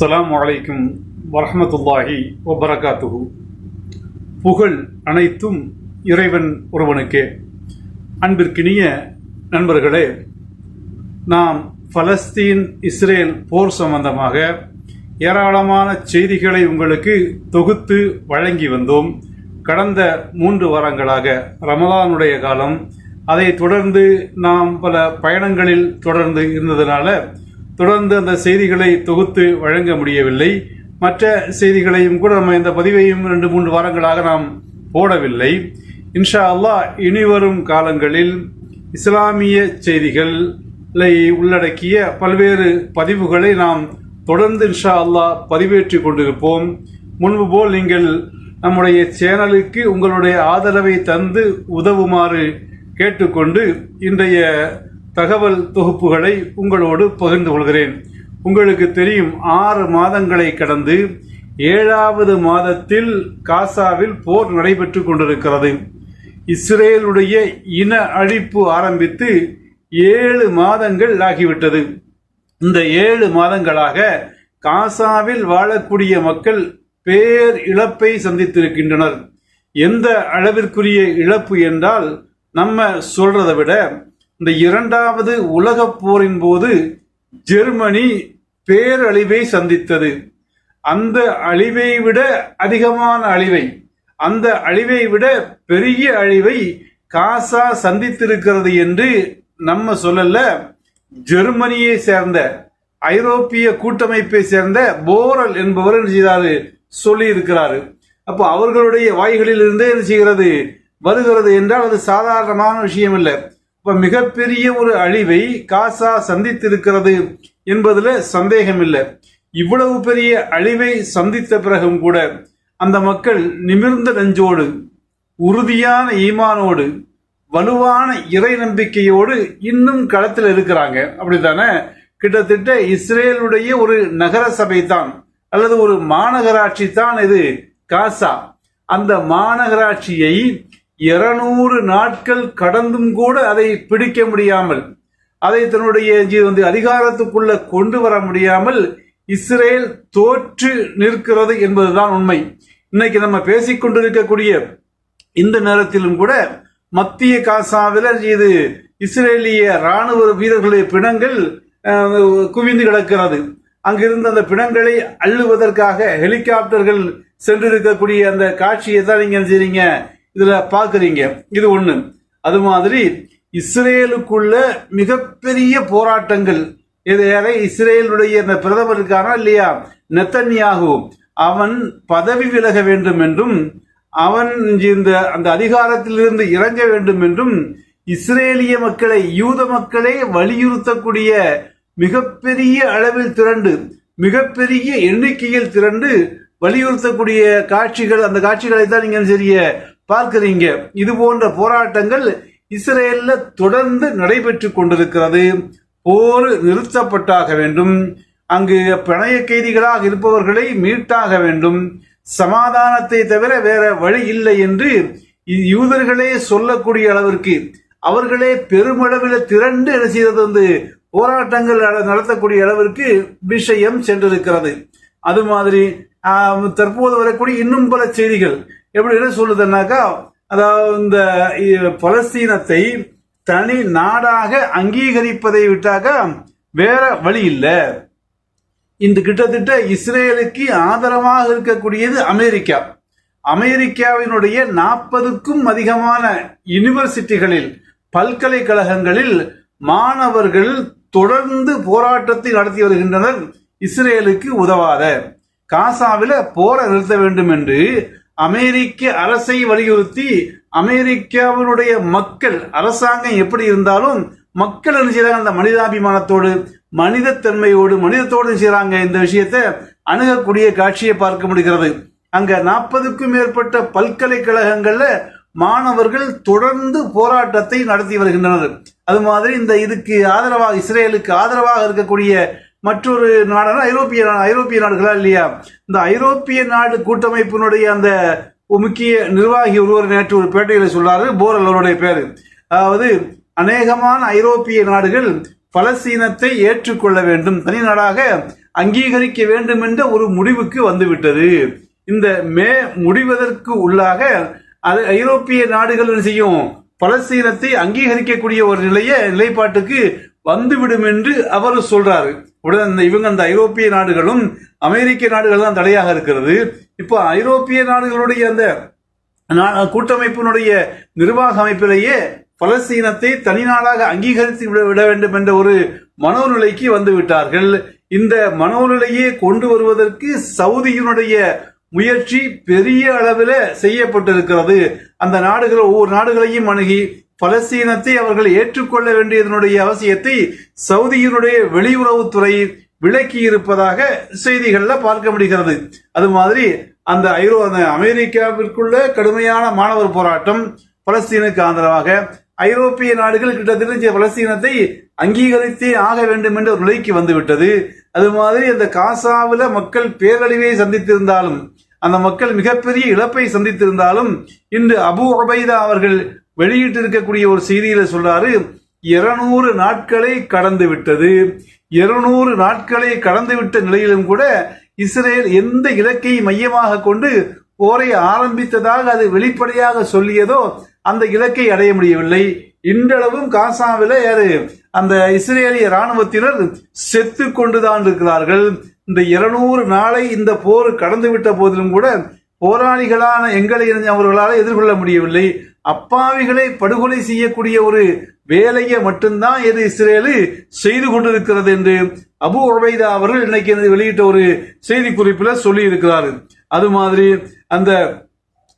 அஸ்லாம் வலைக்கும் வரமத்துல்லாஹி வபரகாத்துஹு. புகழ் அனைத்தும் இறைவன் ஒருவனுக்கே. அன்பிற்கினிய நண்பர்களே நாம் பலஸ்தீன் இஸ்ரேல் போர் சம்பந்தமாக ஏராளமான செய்திகளை உங்களுக்கு தொகுத்து வழங்கி வந்தோம். கடந்த மூன்று வாரங்களாக ரமலானுடைய காலம். அதை தொடர்ந்து நாம் பல பயணங்களில் தொடர்ந்து இருந்ததுனால தொடர்ந்து அந்த செய்திகளை தொகுத்து வழங்க முடியவில்லை. மற்ற செய்திகளையும் கூட நம்ம இந்த பதிவையும் ரெண்டு மூன்று வாரங்களாக நாம் போடவில்லை. இன்ஷா அல்லாஹ் இனிவரும் காலங்களில் இஸ்லாமிய செய்திகளை உள்ளடக்கிய பல்வேறு பதிவுகளை நாம் தொடர்ந்து இன்ஷா அல்லாஹ் பதிவேற்றி கொண்டிருப்போம். முன்பு போல் நீங்கள் நம்முடைய சேனலுக்கு உங்களுடைய ஆதரவை தந்து உதவுமாறு கேட்டுக்கொண்டு இன்றைய தகவல் தொகுப்புகளை உங்களோடு பகிர்ந்து கொள்கிறேன். உங்களுக்கு தெரியும் ஆறு மாதங்களை கடந்து ஏழாவது மாதத்தில் காசாவில் போர் நடைபெற்று கொண்டிருக்கிறது. இஸ்ரேலுடைய இன அழிப்பு ஆரம்பித்து ஏழு மாதங்கள் ஆகிவிட்டது. இந்த ஏழு மாதங்களாக காசாவில் வாழக்கூடிய மக்கள் பேர் இழப்பை சந்தித்திருக்கின்றனர். எந்த அளவிற்குரிய இழப்பு என்றால் நம்ம சொல்றதை விட இந்த இரண்டாவது உலகப் போரின் போது ஜெர்மனி பேரழிவை சந்தித்தது. அந்த அழிவை விட அதிகமான அழிவை அந்த அழிவை விட பெரிய அழிவை காசா சந்தித்திருக்கிறது என்று நம்ம சொல்லல. ஜெர்மனியை சேர்ந்த ஐரோப்பிய கூட்டமைப்பை சேர்ந்த போரல் என்பவர் என்ன செய்தாரு? சொல்லி இருக்கிறாரு அப்போ அவர்களுடைய வாய்களில் இருந்தே என்ன செய்கிறது? வருகிறது என்றால் அது சாதாரணமான விஷயம் இல்லை இப்போ மிகப்பெரிய ஒரு அழிவை காசா சந்தித்திருக்கிறது என்பதில் சந்தேகமில்லை. இவ்வளவு பெரிய அழிவை சந்தித்த பிறகும் கூட அந்த மக்கள் நிமிர்ந்த நெஞ்சோடு உறுதியான ஈமானோடு வலுவான இறை நம்பிக்கையோடு இன்னும் களத்தில் இருக்கிறாங்க. அப்படித்தானே? கிட்டத்தட்ட இஸ்ரேலுடைய ஒரு நகர சபை தான் அல்லது ஒரு மாநகராட்சி தான் இது காசா. அந்த மாநகராட்சியை இருநூறு நாட்கள் கடந்தும் கூட அதை பிடிக்க முடியாமல் அதை தன்னுடைய வந்து அதிகாரத்துக்குள்ள கொண்டு வர முடியாமல் இஸ்ரேல் தோற்று நிற்கிறது என்பதுதான் உண்மை. இன்னைக்கு நம்ம பேசிக் கொண்டிருக்கக்கூடிய இந்த நேரத்திலும் கூட மத்திய காசாவில் இது இஸ்ரேலிய ராணுவ வீரர்களுடைய பிணங்கள் குவிந்து கிடக்கிறது. அங்கிருந்து அந்த பிணங்களை அள்ளுவதற்காக ஹெலிகாப்டர்கள் சென்றிருக்கக்கூடிய அந்த காட்சியை தான் நீங்க செய்றீங்க. இதில் பார்க்குறீங்க இது ஒன்று அது மாதிரி இஸ்ரேலுக்குள்ள மிகப்பெரிய போராட்டங்கள். இது யாரை? இஸ்ரேலுடைய இந்த பிரதமர் இருக்கானா இல்லையா? நெத்தன்யாகு. அவன் பதவி விலக வேண்டும் என்றும் அவன் இந்த அந்த அதிகாரத்திலிருந்து இறங்க வேண்டும் என்றும் இஸ்ரேலிய மக்களை யூத மக்களை வலியுறுத்தக்கூடிய மிகப்பெரிய அளவில் திரண்டு மிகப்பெரிய எண்ணிக்கையில் திரண்டு வலியுறுத்தக்கூடிய காட்சிகள் அந்த காட்சிகளை தான் நீங்கள் சரிய பார்க்கிறீங்க இது போன்ற போராட்டங்கள் இஸ்ரேல்ல தொடர்ந்து நடைபெற்று கொண்டிருக்கிறது. போர் நிறுத்தப்பட்டாக வேண்டும். அங்கு பிணைய கைதிகளாக இருப்பவர்களை மீட்டாக வேண்டும். சமாதானத்தை தவிர வேற வழி இல்லை என்று யூதர்களே சொல்லக்கூடிய அளவிற்கு அவர்களே பெருமளவில் திரண்டு என்ன செய்தது வந்து போராட்டங்கள் நட- நடத்தக்கூடிய அளவிற்கு விஷயம் சென்றிருக்கிறது. அது மாதிரி தற்போது வரக்கூடிய இன்னும் பல செய்திகள். எப்படி என்ன சொல்லுதுன்னாக்கா அதாவது இந்த பலஸ்தீனத்தை தனி நாடாக அங்கீகரிப்பதை விட்டாக்க வேற வழி இல்லை. இந்த கிட்டத்தட்ட இஸ்ரேலுக்கு ஆதரவாக இருக்கக்கூடியது அமெரிக்கா. அமெரிக்காவினுடைய நாற்பதுக்கும் அதிகமான யூனிவர்சிட்டிகளில் பல்கலைக்கழகங்களில் மாணவர்கள் தொடர்ந்து போராட்டத்தை நடத்தி வருகின்றனர் இஸ்ரேலுக்கு உதவாத. காசாவில போரை நிறுத்த வேண்டும் என்று அமெரிக்க அரசை வலியுறுத்தி அமெரிக்காவினுடைய மக்கள் அரசாங்கம் எப்படி இருந்தாலும் மக்கள் என்ன செய்யறாங்க அந்த மனிதாபிமானத்தோடு மனிதத்தன்மையோடு மனிதத்தோடு செய்யறாங்க இந்த விஷயத்தை அணுகக்கூடிய காட்சியை பார்க்க முடிகிறது. அங்க நாற்பதுக்கும் மேற்பட்ட பல்கலைக்கழகங்கள்ல மாணவர்கள் தொடர்ந்து போராட்டத்தை நடத்தி வருகின்றனர். அது மாதிரி இந்த இதுக்கு ஆதரவாக இஸ்ரேலுக்கு ஆதரவாக இருக்கக்கூடிய மற்றொரு நாடான ஐரோப்பிய ஐரோப்பிய நாடுகளா இல்லையா? இந்த ஐரோப்பிய நாடு கூட்டமைப்பினுடைய அந்த ஒரு முக்கிய நிர்வாகி ஒருவர் நேற்று ஒரு பேட்டையில் சொல்லாரு போரல் அவருடைய பேரு. அதாவது அநேகமான ஐரோப்பிய நாடுகள் பலஸ்தீனத்தை ஏற்றுக்கொள்ள வேண்டும் தனி நாடாக அங்கீகரிக்க வேண்டும் என்ற ஒரு முடிவுக்கு வந்துவிட்டது. இந்த மே முடிவதற்கு உள்ளாக அது ஐரோப்பிய நாடுகள் செய்யும்? பலஸ்தீனத்தை அங்கீகரிக்கக்கூடிய ஒரு நிலைய நிலைப்பாட்டுக்கு வந்துவிடும் என்று அவர் சொல்றாரு. உடனே இந்த இவங்க அந்த ஐரோப்பிய நாடுகளும் அமெரிக்க நாடுகள் தான் தடையாக இருக்கிறது. இப்போ ஐரோப்பிய நாடுகளுடைய அந்த நா- கூட்டமைப்பினுடைய நிர்வாக அமைப்பிலேயே பலஸ்தீனத்தை தனிநாடாக அங்கீகரித்து விட விட வேண்டும் என்ற ஒரு மனோநிலைக்கு வந்து விட்டார்கள். இந்த மனோநிலையை கொண்டு வருவதற்கு சவுதியினுடைய முயற்சி பெரிய அளவில் செய்யப்பட்டிருக்கிறது. அந்த நாடுகள் ஒவ்வொரு நாடுகளையும் அணுகி பலஸ்தீனத்தை அவர்கள் ஏற்றுக்கொள்ள வேண்டியதனுடைய அவசியத்தை சவுதியினுடைய வெளியுறவுத்துறை விளக்கி இருப்பதாக செய்திகள்ல பார்க்க முடிகிறது. அது மாதிரி அந்த ஐரோ அந்த அமெரிக்காவிற்குள்ள கடுமையான மாணவர் போராட்டம் பலஸ்தீனுக்கு ஆதரவாக ஐரோப்பிய நாடுகள் கிட்டத்தட்ட பலஸ்தீனத்தை அங்கீகரித்தே ஆக வேண்டும் என்ற ஒரு நிலைக்கு வந்துவிட்டது. அது மாதிரி அந்த காசாவில் மக்கள் பேரழிவை சந்தித்திருந்தாலும் அந்த மக்கள் மிகப்பெரிய இழப்பை சந்தித்திருந்தாலும் இன்று அபு அபைதா அவர்கள் வெளியிட்டிருக்கக்கூடிய ஒரு செய்தியில சொல்றாரு இருநூறு நாட்களை கடந்து விட்டது. இருநூறு நாட்களை கடந்து விட்ட நிலையிலும் கூட இஸ்ரேல் எந்த இலக்கை மையமாக கொண்டு போரை ஆரம்பித்ததாக அது வெளிப்படையாக சொல்லியதோ அந்த இலக்கை அடைய முடியவில்லை. இன்றளவும் காசாவில யாரு? அந்த இஸ்ரேலிய ராணுவத்தினர் செத்து கொண்டுதான் இருக்கிறார்கள். இந்த இருநூறு நாளை இந்த போர் கடந்து விட்ட போதிலும் கூட போராளிகளான எங்களை அவர்களால் எதிர்கொள்ள முடியவில்லை. அப்பாவிகளை படுகொலை செய்யக்கூடிய ஒரு வேலையை மட்டும்தான் எது இஸ்ரேலு செய்து கொண்டிருக்கிறது என்று அபு உபைதா அவர்கள் இன்னைக்கு வெளியிட்ட ஒரு செய்தி குறிப்பில் சொல்லி இருக்கிறாரு அது மாதிரி அந்த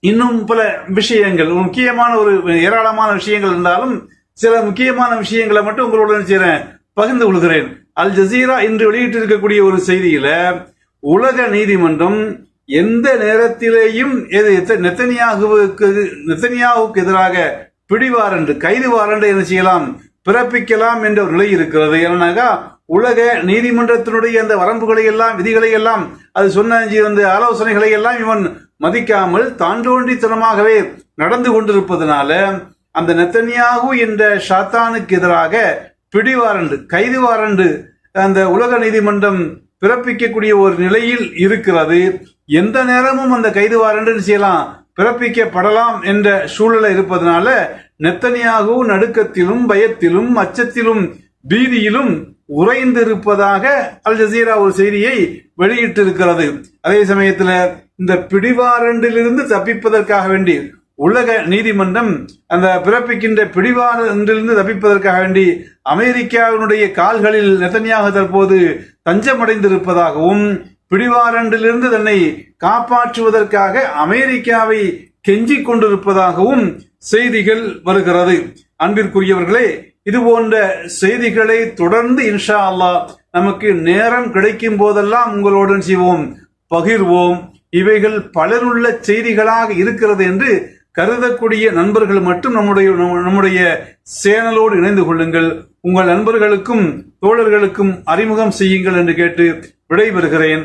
இன்னும் பல விஷயங்கள் முக்கியமான ஒரு ஏராளமான விஷயங்கள் இருந்தாலும் சில முக்கியமான விஷயங்களை மட்டும் உங்களுடன் செய்கிறேன் பகிர்ந்து கொள்கிறேன். அல் ஜசீரா இன்று வெளியிட்டிருக்கக்கூடிய ஒரு செய்தியில உலக நீதிமன்றம் எந்த நேரத்திலேயும் எது எத்த- நெத்தனியாகுவுக்கு நெத்தனியாவுக்கு எதிராக பிடிவாரண்டு கைது வாரண்டு என்ன செய்யலாம்? பிறப்பிக்கலாம் என்ற ஒரு நிலை இருக்கிறது. ஏன்னாக்கா உலக நீதிமன்றத்தினுடைய அந்த வரம்புகளை எல்லாம் விதிகளை எல்லாம் அது சொன்ன அந்த ஆலோசனைகளை எல்லாம் இவன் மதிக்காமல் தாண்டோண்டித்தனமாகவே நடந்து கொண்டிருப்பதனால அந்த நெத்தனியாகு என்ற ஷாத்தானுக்கு எதிராக பிடிவாரண்டு கைது வாரண்டு அந்த உலக நீதிமன்றம் பிறப்பிக்கக்கூடிய ஒரு நிலையில் இருக்கிறது. எந்த நேரமும் அந்த கைது வாரண்டு செய்யலாம் பிறப்பிக்கப்படலாம் என்ற சூழலை இருப்பதனால நெத்தனியாகவும் நடுக்கத்திலும் பயத்திலும் அச்சத்திலும் பீதியிலும் உறைந்திருப்பதாக அல் ஜசீரா ஒரு செய்தியை வெளியிட்டிருக்கிறது. அதே சமயத்தில் இந்த பிடிவாரண்டிலிருந்து தப்பிப்பதற்காக வேண்டி உலக நீதிமன்றம் அந்த பிறப்பிக்கின்ற பிடிவாரண்டிலிருந்து தப்பிப்பதற்காக வேண்டி அமெரிக்காவினுடைய கால்களில் நெத்தனியாக தற்போது தஞ்சமடைந்திருப்பதாகவும் பிடிவாரண்டிலிருந்து தன்னை காப்பாற்றுவதற்காக அமெரிக்காவை கெஞ்சிக் கொண்டிருப்பதாகவும் செய்திகள் வருகிறது. அன்பிற்குரியவர்களே இது போன்ற செய்திகளை தொடர்ந்து இன்ஷா அல்லாஹ் நமக்கு நேரம் கிடைக்கும் போதெல்லாம் உங்களுடன் செய்வோம் பகிர்வோம். இவைகள் பலருள்ள செய்திகளாக இருக்கிறது என்று கருதக்கூடிய நண்பர்கள் மட்டும் நம்முடைய நம்முடைய சேனலோடு இணைந்து கொள்ளுங்கள். உங்கள் நண்பர்களுக்கும் தோழர்களுக்கும் அறிமுகம் செய்யுங்கள் என்று கேட்டு விடைபெறுகிறேன்.